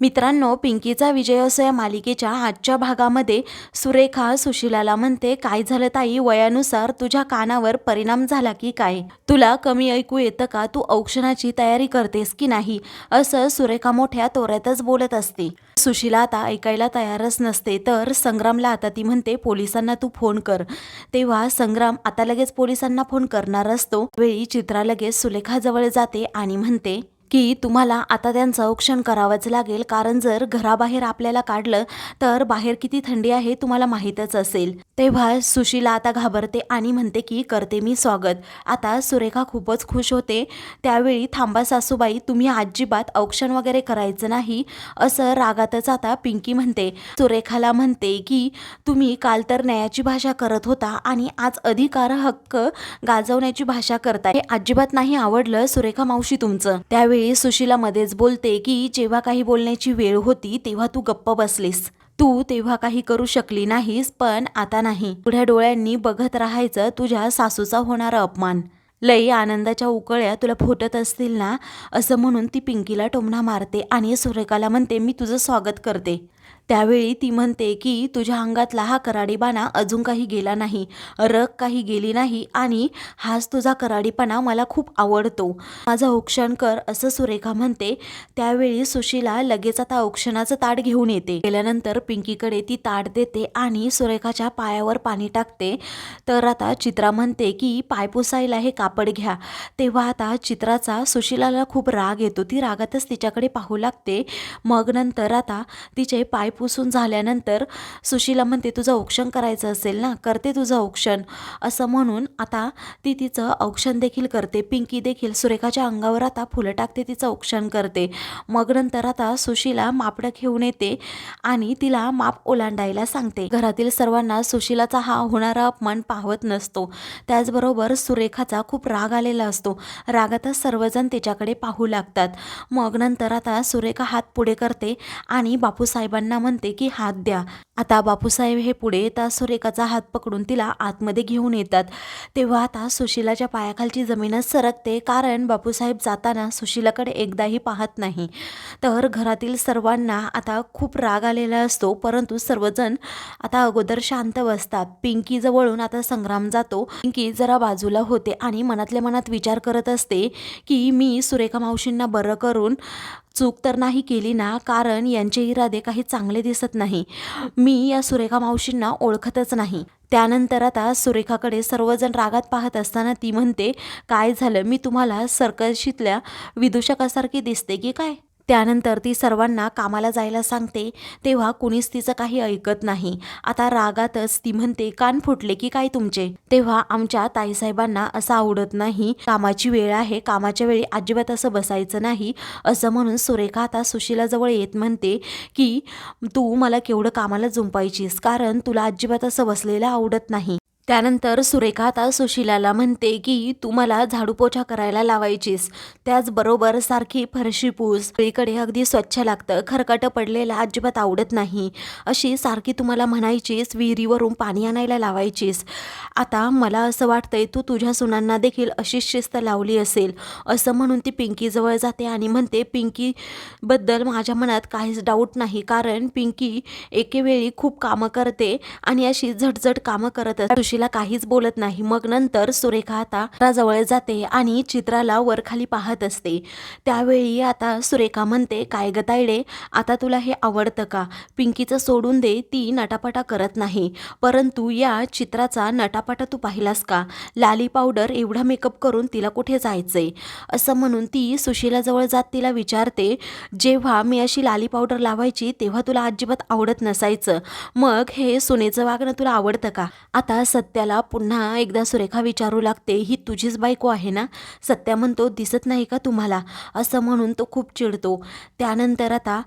मित्रांनो पिंकीचा विजय असो या मालिकेच्या आजच्या भागामध्ये सुरेखा सुशिलाला म्हणते काय झालं ताई? वयानुसार तुझ्या कानावर परिणाम झाला की काय? तुला कमी ऐकू येतं का? तू औक्षणाची तयारी करतेस की नाही? असं सुरेखा मोठ्या तोऱ्यातच बोलत असते. सुशिला आता ऐकायला तयारच नसते तर संग्रामला आता ती म्हणते पोलिसांना तू फोन कर. तेव्हा संग्राम आता लगेच पोलिसांना फोन करणार असतो. वेळी चित्रा लगेच सुलेखाजवळ जाते आणि म्हणते की तुम्हाला आता त्यांचं औक्षण करावंच लागेल. कारण जर घराबाहेर आपल्याला काढलं तर बाहेर किती थंडी आहे तुम्हाला माहीतच असेल. तेव्हा सुशीला आता घाबरते आणि म्हणते की करते मी स्वागत. आता सुरेखा खूपच खुश होते. त्यावेळी थांबा सासूबाई तुम्ही अजिबात औक्षण वगैरे करायचं नाही. असं रागातच आता पिंकी म्हणते. सुरेखाला म्हणते की तुम्ही काल तर न्यायाची भाषा करत होता आणि आज अधिकार हक्क गाजवण्याची भाषा करताय. हे अजिबात नाही आवडलं सुरेखा मावशी तुमचं. त्यावेळी सुशीला मध्येच बोलते की जेव्हा काही बोलण्याची वेळ होती तेव्हा तू गप्प बसलीस. तू तेव्हा काही करू शकली नाहीस पण आता नाही. पुढ्या डोळ्यांनी बघत राहायचं तुझ्या सासूचा होणारा अपमान. लई आनंदाच्या उकळ्या तुला फुटत असतील ना असं म्हणून ती पिंकीला टोमणा मारते आणि सुरेखाला म्हणते मी तुझं स्वागत करते. त्यावेळी ती म्हणते की तुझ्या अंगातला हा कराडीबाणा अजून काही गेला नाही. रग काही गेली नाही आणि हाच तुझा कराडीपणा मला खूप आवडतो. माझा औक्षण कर असं सुरेखा म्हणते. त्यावेळी सुशीला लगेच आता औक्षणाचं ताट घेऊन येते. गेल्यानंतर पिंकीकडे ती ताट देते आणि सुरेखाच्या पायावर पाणी टाकते. तर आता चित्रा म्हणते की पाय पुसायला हे कापड घ्या. तेव्हा आता चित्राचा सुशिलाला खूप राग येतो. ती रागातच तिच्याकडे पाहू लागते. मग नंतर आता तिचे पाय पुसून झाल्यानंतर सुशीला म्हणते तुझं औक्षण करायचं असेल ना करते तुझं औक्षण. असं म्हणून आता ती तिचं औक्षण देखील करते. पिंकी देखील सुरेखाच्या अंगावर आता फुलं टाकते तिचं औक्षण करते. मग नंतर आता सुशीला मापडं घेऊन येते आणि तिला माप ओलांडायला सांगते. घरातील सर्वांना सुशीलाचा हा होणारा अपमान पाहत नसतो. त्याचबरोबर सुरेखाचा खूप राग आलेला असतो. रागातच सर्वजण तिच्याकडे पाहू लागतात. मग नंतर आता सुरेखा हात पुढे करते आणि बापूसाहेबांना म्हणते की हात द्या. आता बापूसाहेब हे पुढे येतात सुरेखाचा हात पकडून तिला आतमध्ये घेऊन येतात. तेव्हा आता सुशिलाच्या पायाखालची जमीनच सरकते कारण बापूसाहेब जाताना सुशिलाकडे एकदाही पाहत नाही. तर घरातील सर्वांना आता खूप राग आलेला असतो परंतु सर्वजण आता अगोदर शांत बसतात. पिंकी जवळून आता संग्राम जातो. पिंकी जरा बाजूला होते आणि मनातल्या मनात विचार करत असते की मी सुरेखा मावशींना बरं करून चूक तर नाही केली ना कारण यांचे इरादे काही चांगले दिसत नाही. मी या सुरेखा मावशींना ओळखतच नाही. त्यानंतर आता सुरेखाकडे सर्वजण रागात पाहत असताना ती म्हणते काय झालं? मी तुम्हाला सर्कशीतल्या विदूषकासारखी दिसते की काय? त्यानंतर ती सर्वांना कामाला जायला सांगते तेव्हा कुणीच तिचं काही ऐकत नाही. आता रागातच ती म्हणते कान फुटले की काय तुमचे? तेव्हा आमच्या ताईसाहेबांना असं आवडत नाही कामाची वेळ आहे कामाच्या वेळी अजिबात असं बसायचं नाही असं म्हणून सुरेखा आता सुशीलाजवळ येत म्हणते की तू मला केवढं कामाला जुंपायचीस कारण तुला अजिबात असं बसलेलं आवडत नाही. त्यानंतर सुरेखा आता सुशिलाला म्हणते की तू मला झाडूपोछा करायला लावायचीस. त्याचबरोबर सारखी फरशी पूस. सगळीकडे अगदी स्वच्छ लागतं. खरकाटं पडलेलं अजिबात आवडत नाही. अशी सारखी तुम्हाला म्हणायचीस विहिरीवरून पाणी आणायला लावायचीस. आता मला असं वाटतंय तू तुझ्या सुनांना देखील अशीच शिस्त लावली असेल. असं म्हणून ती पिंकीजवळ जाते आणि म्हणते पिंकीबद्दल माझ्या मनात काहीच डाऊट नाही. कारण पिंकी एकेवेळी खूप कामं करते आणि अशी झटझट कामं करत असते. सुशीला काहीच बोलत नाही. मग नंतर सुरेखा आता जवळ जाते आणि चित्राला वरखाली पाहत असते. त्यावेळी आता सुरेखा म्हणते काय गतायडे आता तुला हे आवडतं का? पिंकीचं सोडून दे ती नटापटा करत नाही. परंतु या चित्राचा नटापटा तू पाहिलास का? लाली पावडर एवढा मेकअप करून तिला कुठे जायचंय? असं म्हणून ती सुशीलाजवळ जात तिला विचारते जेव्हा मी अशी लाली पावडर लावायची तेव्हा तुला अजिबात आवडत नसायचं. मग हे सुनेचं वागणं तुला आवडतं का? आता सत्याला पुन्हा एकदा सुरेखा विचारू लागते ही तुझीच बायको आहे ना सत्या म्हणतो दिसत नाही का तुम्हाला असं म्हणून तो खूप चिडतो. त्यानंतर आता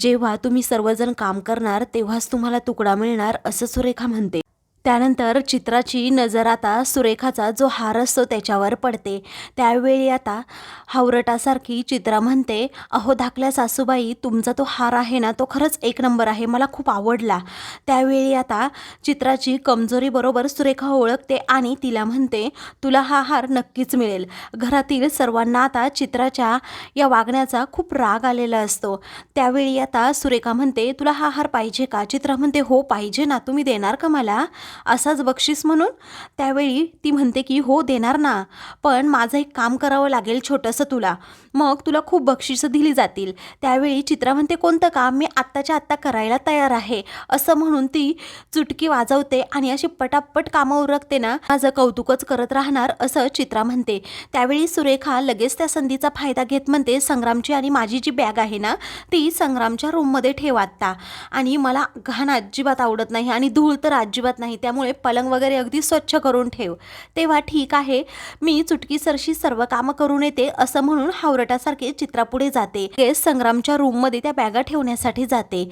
जेव्हा तुम्ही सर्वजण काम करणार तेव्हाच तुम्हाला तुकडा मिळणार असं सुरेखा म्हणते. त्यानंतर चित्राची नजर आता सुरेखाचा जो हार असतो त्याच्यावर पडते. त्यावेळी आता हावरटासारखी चित्रा म्हणते अहो धाकल्या सासूबाई तुमचा तो हार आहे ना तो खरंच एक नंबर आहे मला खूप आवडला. त्यावेळी आता चित्राची कमजोरीबरोबर सुरेखा ओळखते आणि तिला म्हणते तुला हा हार नक्कीच मिळेल. घरातील सर्वांना आता चित्राच्या या वागण्याचा खूप राग आलेला असतो. त्यावेळी आता सुरेखा म्हणते तुला हा हार पाहिजे का? चित्रा म्हणते हो पाहिजे ना तुम्ही देणार का मला? असाच बक्षीस म्हणून. त्यावेळी ती म्हणते की हो देणार ना. पण माझं एक काम करावं लागेल छोटंसं तुला. मग तुला खूप बक्षिसं दिली जातील. त्यावेळी चित्रा म्हणते कोणतं काम मी आत्ताच्या आत्ता करायला तयार आहे? असं म्हणून ती चुटकी वाजवते आणि अशी पटापट कामं उरकते ना माझं कौतुकच करत राहणार असं चित्रा म्हणते. त्यावेळी सुरेखा लगेच त्या संधीचा फायदा घेत म्हणते संग्रामची आणि माझी जी बॅग आहे ना ती संग्रामच्या रूममध्ये ठेव आत्ता. आणि मला घाण अजिबात आवडत नाही आणि धूळ तर अजिबात नाही त्यामुळे पलंग वगैरे अगदी स्वच्छ करून ठेव. तेव्हा ठीक आहे मी चुटकीसरशी सर्व कामं करून येते असं म्हणून हावरटासारखे चित्रापुढे जाते. केस संग्रामच्या रूममध्ये त्या बॅगा ठेवण्यासाठी जाते.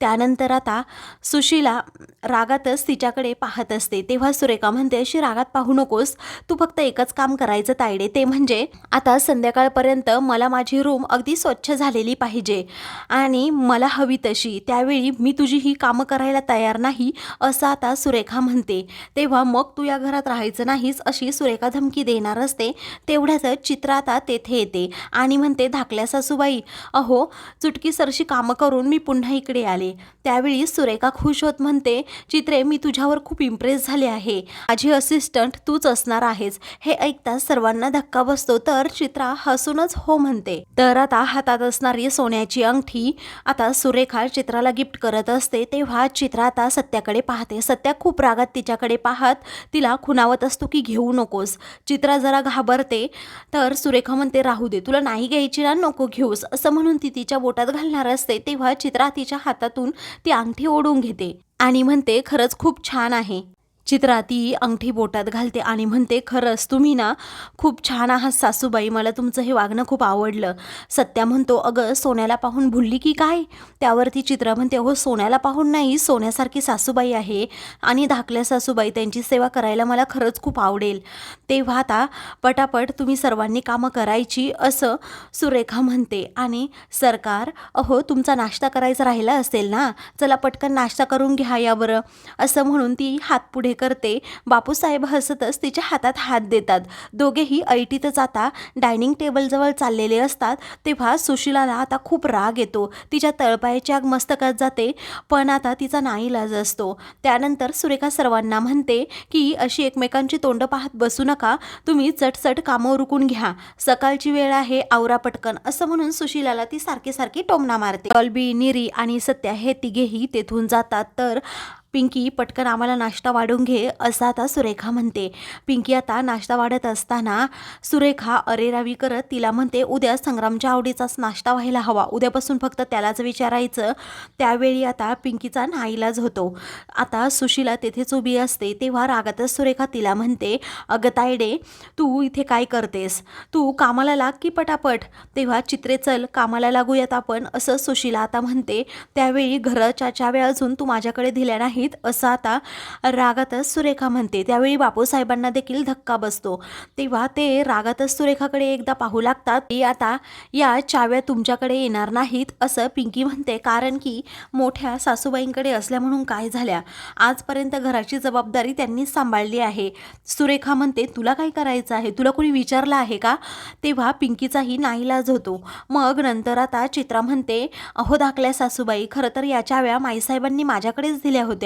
त्यानंतर आता सुशीला रागातच तिच्याकडे पाहत असते. तेव्हा सुरेखा म्हणते अशी रागात पाहू नकोस. तू फक्त एकच काम करायचं तायडे. ते म्हणजे आता संध्याकाळपर्यंत मला माझी रूम अगदी स्वच्छ झालेली पाहिजे आणि मला हवी तशी. त्यावेळी मी तुझी ही कामं करायला तयार नाही असं आता सुरेखा म्हणते. तेव्हा मग तू या घरात राहायचं नाहीस अशी सुरेखा धमकी देणार असते. तेवढ्यातच चित्र आता तेथे येते. आणि म्हणते धाकल्या सासूबाई अहो चुटकी सरशी कामं करून मी पुन्हा इकडे आले. त्यावेळी सुरेखा खुश होत म्हणते चित्रे मी तुझ्यावर खूप इम्प्रेस झाले आहे. माझी असिस्टंट तूच असणार आहेस. हे ऐकताच सर्वांना धक्का बसतो. तर चित्रा हसूनच हो म्हणते. तर आता हातात असणारी सोन्याची अंगठी आता सुरेखा चित्राला गिफ्ट करत असते. तेव्हा चित्रा आता सत्याकडे पाहते. सत्या खूप रागात तिच्याकडे पाहत तिला खुनावत असतो की घेऊ नकोस चित्रा जरा घाबरते. तर सुरेखा म्हणते राहू दे. तुला नाही घ्यायची ना नको घेऊस. असं म्हणून ती तिच्या बोटात घालणार असते तेव्हा चित्रा तिच्या हातातून ती अंगठी ओढून घेते आणि म्हणते खरंच खूप छान आहे. चित्रा ती अंगठी बोटात घालते आणि म्हणते खरंच तुम्ही ना खूप छान आहात सासूबाई मला तुमचं हे वागणं खूप आवडलं. सत्या म्हणतो अगं सोन्याला पाहून भुलली की काय? त्यावरती चित्रा म्हणते हो सोन्याला पाहून नाही सोन्यासारखी सासूबाई आहे आणि धाकल्या सासूबाई त्यांची सेवा करायला मला खरंच खूप आवडेल. तेव्हा आता पटापट तुम्ही सर्वांनी कामं करायची असं सुरेखा म्हणते. आणि सरकार अहो तुमचा नाश्ता करायचा राहिला असेल ना चला पटकन नाश्ता करून घ्या या बरं. असं म्हणून ती हात पुढे करते. बापूसाहेब हसतच तिच्या हातात हात देतात. दोघेही ऐटीतच आता डायनिंग टेबलजवळ चाललेले असतात. तेव्हा सुशिलाला आता खूप राग येतो. तिच्या तळपायाची आग मस्तकात जाते पण आता तिचा नाईलाज असतो. त्यानंतर सुरेखा सर्वांना म्हणते की अशी एकमेकांची तोंड पाहत बसू नका. तुम्ही चटचट कामं रुकून घ्या. सकाळची वेळ आहे आवरा पटकन. असं म्हणून सुशिलाला ती सारखी सारखी टोमना मारते. डॉल्बी निरी आणि सत्या हे तिघेही तेथून जातात. तर पिंकी पटकन आम्हाला नाश्ता वाढून घे असं आता सुरेखा म्हणते. पिंकी आता नाश्ता वाढत असताना सुरेखा अरेरावी करत तिला म्हणते उद्या संग्रामच्या आवडीचाच नाश्ता व्हायला हवा. उद्यापासून फक्त त्यालाच विचारायचं. त्यावेळी आता पिंकीचा नाईलाज होतो. आता सुशीला तेथेच उभी असते तेव्हा रागातच सुरेखा तिला म्हणते अगं तायडे तू इथे काय करतेस? तू कामाला लाग की पटापट? तेव्हा चित्रे चल कामाला लागूयात आपण असं सुशीला आता म्हणते. त्यावेळी घराच्या चाव्या अजून तू माझ्याकडे दिल्या नाही नाहीत असं आता रागातच सुरेखा म्हणते. त्यावेळी बापूसाहेबांना देखील धक्का बसतो. तेव्हा ते रागातच सुरेखाकडे एकदा पाहू लागतात की आता या चाव्या तुमच्याकडे येणार नाहीत असं पिंकी म्हणते. कारण की मोठ्या सासूबाईंकडे असल्या म्हणून काय झाल्या? आजपर्यंत घराची जबाबदारी त्यांनीच सांभाळली आहे. सुरेखा म्हणते तुला काय करायचं आहे? तुला कोणी विचारलं आहे का? तेव्हा पिंकीचाही नाईलाज होतो. मग नंतर आता चित्रा म्हणते अहो धाकल्या सासूबाई खरं तर या चाव्या माईसाहेबांनी माझ्याकडेच दिल्या होत्या.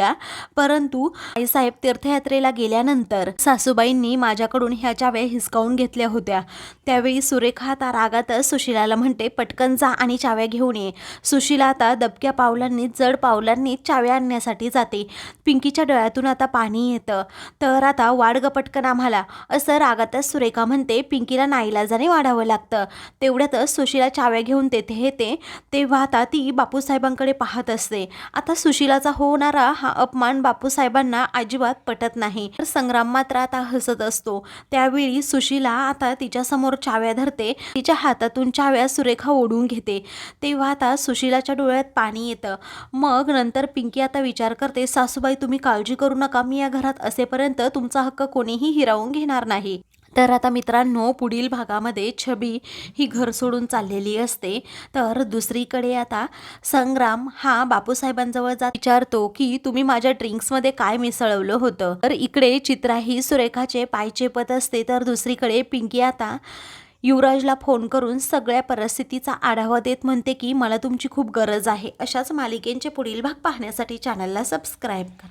परंतु आईसाहेब तीर्थयात्रेला गेल्यानंतर सासूबाईंनी माझ्याकडून ह्या चाव्या हिसकावून घेतल्या होत्या त्यावेळी सुरेखा आता रागातच सुशिलाला म्हणते पटकन जा आणि चाव्या घेऊन ये. सुशिला आता दबक्या पावलांनी जड पावलांनी चाव्या आणण्यासाठी जाते. पिंकीच्या डोळ्यातून आता पाणी येतं. तर आता वाडग पटकन आम्हाला. असं रागातच सुरेखा म्हणते पिंकीला नाईलाजाने वाढावं लागतं. तेवढ्यातच सुशिला चाव्या घेऊन तेथे येते. तेव्हा आता ती बापूसाहेबांकडे पाहत असते. आता सुशिलाचा होणारा हा हा अपमान बापूसाहेबांना अजिबात पटत नाही. तर संग्राम मात्र आता हसत असतो. त्यावेळी सुशीला आता तिच्यासमोर चाव्या धरते. तिच्या हातातून चाव्या सुरेखा ओढून घेते. तेव्हा आता सुशीलाच्या डोळ्यात पाणी येतं. मग नंतर पिंकी आता विचार करते सासूबाई तुम्ही काळजी करू नका. मी या घरात असेपर्यंत तुमचा हक्क कोणीही हिरावून घेणार नाही. तर आता मित्रांनो पुढील भागामध्ये छबी ही घर सोडून चाललेली असते. तर दुसरीकडे आता संग्राम हा बापूसाहेबांजवळ जात विचारतो की तुम्ही माझ्या ड्रिंक्समध्ये काय मिसळवलं होतं? तर इकडे चित्रा ही सुरेखाचे पाय चेपत असते. तर दुसरीकडे पिंकी आता युवराजला फोन करून सगळ्या परिस्थितीचा आढावा देत म्हणते की मला तुमची खूप गरज आहे. अशाच मालिकेंचे पुढील भाग पाहण्यासाठी चॅनलला सबस्क्राईब करा.